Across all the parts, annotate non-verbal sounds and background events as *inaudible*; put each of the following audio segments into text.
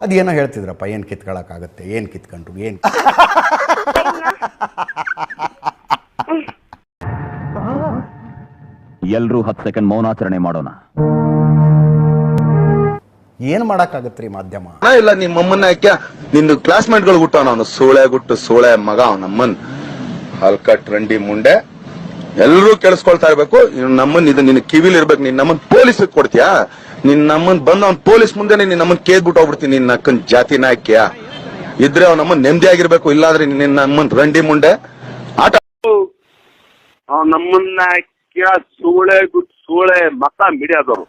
ಅದೇನೋ ಹೇಳ್ತಿದ್ರಪ್ಪ ಏನು ಕಿತ್ಕೊಳಕ್ಕಾಗತ್ತೆ ಏನು ಕಿತ್ಕೊಂಡ್ರು ಏನು *laughs* ಎಲ್ಲರೂ ಹತ್ತು ಸೆಕೆಂಡ್ ಮೌನಾಚರಣೆ ಮಾಡೋಣ. ಏನು ಮಾಡೋಕ್ಕಾಗತ್ತೆ ರೀ ಮಾಧ್ಯಮ? ಹಣ ಇಲ್ಲ ನಿಮ್ಮ ಅಮ್ಮನ್ನ ಯಾಕೆ? ನಿನ್ನ ಕ್ಲಾಸ್ಮೇಟ್ಗಳು ಹುಟ್ಟವನ ಅವನು ಸೋಳೆ ಗುಟ್ಟು ಸೋಳೆ ಮಗ ಅವನಮ್ಮನ್. ಹಲ್ಕಟ್ ರಂಡಿ ಮುಂಡೆ. ಎಲ್ರೂ ಕೇಳಿಸ್ಕೊಳ್ತಾ ಇರ್ಬೇಕು. ನಮ್ಮನ್ ಇದು ನಿನ್ ಕಿವಿಲ್ ಇರ್ಬೇಕು. ನಿನ್ ನಮ್ಮನ್ ಪೊಲೀಸ್ ಕೊಡ್ತೀಯಾ? ನಿನ್ ನಮ್ಮನ್ ಬಂದ್ ಅವ್ನ್ ಪೊಲೀಸ್ ಮುಂದೆ ನಿನ್ ನಮ್ಮನ್ ಕೇದ್ಬಿಟ್ಟು ಹೋಗ್ಬಿಡ್ತೀನಿ. ನಿನ್ನ ಅಕ್ಕನ್ ಜಾತಿ ನಾಯಕಿಯಾ. ಇದ್ರೆ ಅವ್ನ ನಮ್ಮನ್ ನೆಮ್ಮದಿ ಆಗಿರ್ಬೇಕು ಇಲ್ಲಾಂದ್ರೆ ನಿನ್ನ ನಮ್ಮನ್ ರಂಡಿ ಮುಂಡೆ. ಆಟ ನಮ್ಮನ್ನ ಸೂಳೆ ಗುಡ್ ಸೂಳೆ ಮತ ಮಿಡಿಯಾದವ್ರು.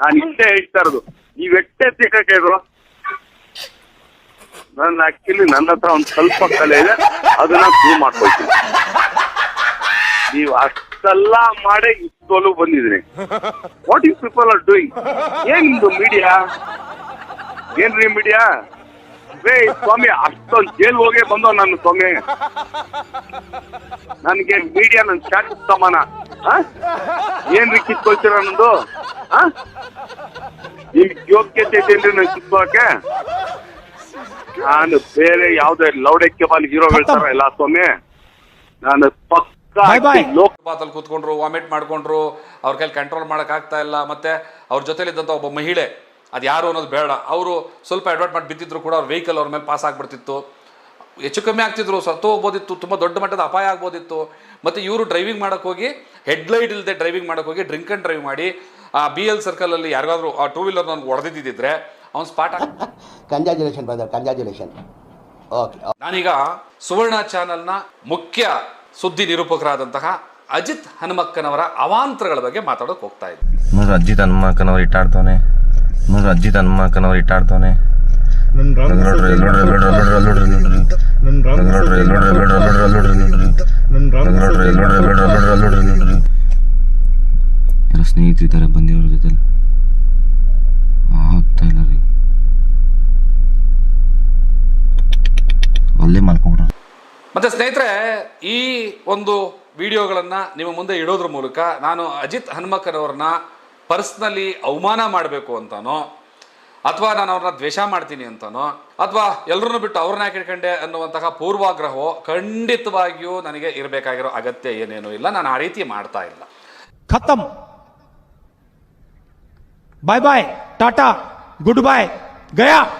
ನಾನು ಇಷ್ಟೇ ಹೇಳ್ತಾ ಇರೋದು. ನೀವ್ ಎಷ್ಟೇ ಸಿಕ್ಕಕ್ಕೆ ನನ್ನ ಆಕ್ಚುಲಿ ನನ್ನ ಹತ್ರ ಒಂದ್ ಸ್ವಲ್ಪ ಕಲೆ ಇದೆ. ಅದನ್ನ ಪ್ರೂವ್ ಮಾಡ್ಕೊಳ್ತೀನಿ. ನೀವು ಅಷ್ಟೆಲ್ಲ ಮಾಡೇ ಇಷ್ಟೋಲು ಬಂದಿದ್ರಿ. What you people are doing ಏನ್ ನಿಮ್ದು ಮೀಡಿಯಾ ಏನ್ರಿ ಮೀಡಿಯಾ ರೇ ಸ್ವಾಮಿ ಅಷ್ಟೊಂದು ಜೈಲ್ ಹೋಗೇ ಬಂದವ್ ನನ್ನ ಸ್ವಾಮಿ. ನನಗೆ ಮೀಡಿಯಾ ನನ್ನ ಚಾಟ್ ಸಮಾನ? ಏನ್ರಿ ಕಿತ್ಕೊಳ್ತೀರ ನಂದು? ನಿಮ್ಗೆ ನಿಮ್ ಯೋಗ್ಯತೆ ಇದೆಯೇನ್ರಿ ನನ್ ಕಿತ್ಕೊಳಕ್ಕೆ? ನಾನು ಬೇರೆ ಯಾವ್ದೇ ಲೌಡೆ ಕೇಬಲ್ ಹೀರೋ ಹೇಳ್ತಾರ ಎಲ್ಲ ಸ್ವಾಮಿ. ನಾನು ಪಕ್ಕ ಲೋಕ ಬಾತಲ್ಲಿ ಕೂತ್ಕೊಂಡ್ರು ವಾಮಿಟ್ ಮಾಡ್ಕೊಂಡ್ರು ಅವ್ರ ಕೈಲಿ ಕಂಟ್ರೋಲ್ ಮಾಡಕ್ ಆಗ್ತಾ ಇಲ್ಲ ಮತ್ತೆ ಅವ್ರ ಜೊತೆಲಿದ್ದಂಥ ಒಬ್ಬ ಮಹಿಳೆ ಅದು ಯಾರು ಅನ್ನೋದು ಬೇಡ. ಅವರು ಸ್ವಲ್ಪ ಅಡ್ವರ್ಟ್ ಮಾಡಿ ಬಿದ್ದಿದ್ರು ಕೂಡ ಅವ್ರ ವೆಹಿಕಲ್ ಅವ್ರ ಮೇಲೆ ಪಾಸ್ ಆಗ್ಬಿಡ್ತಿತ್ತು. ಹೆಚ್ಚು ಕಮ್ಮಿ ಆಗ್ತಿದ್ರು ಸತ್ತು ಹೋಗ್ಬೋದಿತ್ತು ತುಂಬ ದೊಡ್ಡ ಮಟ್ಟದ ಅಪಾಯ ಆಗ್ಬೋದಿತ್ತು. ಮತ್ತೆ ಇವರು ಡ್ರೈವಿಂಗ್ ಮಾಡಕ್ ಹೋಗಿ ಹೆಡ್ಲೈಟ್ ಇಲ್ಲದೆ ಡ್ರೈವಿಂಗ್ ಮಾಡಕ್ ಹೋಗಿ ಡ್ರಿಂಕ್ ಅಂಡ್ ಡ್ರೈವ್ ಮಾಡಿ ಆ ಬಿ ಎಲ್ ಸರ್ಕಲಲ್ಲಿ ಯಾರಿಗಾದ್ರೂ ಆ ಟೂ ವೀಲರ್ ನನಗೆ ಹೊಡೆದಿದ್ದಿದ್ರೆ ಅವ್ನು spot congratulation brother congratulation okay ನಾನೀಗ ಸುವರ್ಣ ಚಾನೆಲ್ನ ಮುಖ್ಯ ಸುದ್ದಿ ನಿರೂಪಕರಾದಂತಹ ಅಜಿತ್ ಹನುಮಕ್ಕನವರ ಅವಾಂತರಗಳ ಬಗ್ಗೆ ಮಾತಾಡೋಕೆ ಹೋಗ್ತಾ ಇದ್ದೀನಿ ನೋಡ್ರಿ ಅಜಿತ್ ಹನುಮಕ್ಕನವ್ರು ಇಟ್ಟಾಡ್ತಾನೆ ನೋಡ್ರಿ ಅಜಿತ್ ಹನುಮಕ್ಕನವ್ರು ಇಟ್ಟಾಡ್ತಾನೆ ನೋಡ್ರಿ ನೋಡ್ರಿ ನೋಡ್ರಿ ನೋಡ್ರಿ ನೋಡ್ರಿ ನೋಡ್ರಿ ನೋಡ್ರಿ ನೋಡ್ರಿ ನೋಡ್ರಿ ನೋಡ್ರಿ ನೋಡ್ರಿ ನೋಡ್ರಿ ನೋಡ್ರಿ ನೋಡ್ರಿ ಯಾರೋ ಸ್ನೇಹಿತರು ಇದ್ದಾರೆ ಬಂದಿವ್ರ ಜೊತೆ ಆಗ್ತಾ ಇಲ್ಲ ರೀ ಅಲ್ಲೇ ಮಲ್ಕೊಂಡ್ಬಿಡ್ರಿ ಮತ್ತು ಸ್ನೇಹಿತರೆ, ಈ ಒಂದು ವಿಡಿಯೋಗಳನ್ನು ನಿಮ್ಮ ಮುಂದೆ ಇಡೋದ್ರ ಮೂಲಕ ನಾನು ಅಜಿತ್ ಹನುಮಕ್ಕನವ್ರನ್ನ ಪರ್ಸ್ನಲಿ ಅವಮಾನ ಮಾಡಬೇಕು ಅಂತಾನೋ, ಅಥವಾ ನಾನು ಅವ್ರನ್ನ ದ್ವೇಷ ಮಾಡ್ತೀನಿ ಅಂತಾನೋ, ಅಥವಾ ಎಲ್ಲರನ್ನೂ ಬಿಟ್ಟು ಅವ್ರನ್ನ ಇಟ್ಕೊಂಡೆ ಅನ್ನುವಂತಹ ಪೂರ್ವಾಗ್ರಹವು ಖಂಡಿತವಾಗಿಯೂ ನನಗೆ ಇರಬೇಕಾಗಿರೋ ಅಗತ್ಯ ಏನೇನೂ ಇಲ್ಲ. ನಾನು ಆ ರೀತಿ ಮಾಡ್ತಾ ಇಲ್ಲ. ಖತಮ್. ಬಾಯ್ ಬಾಯ್ ಟಾಟಾ ಗುಡ್ ಬಾಯ್ ಗಯಾ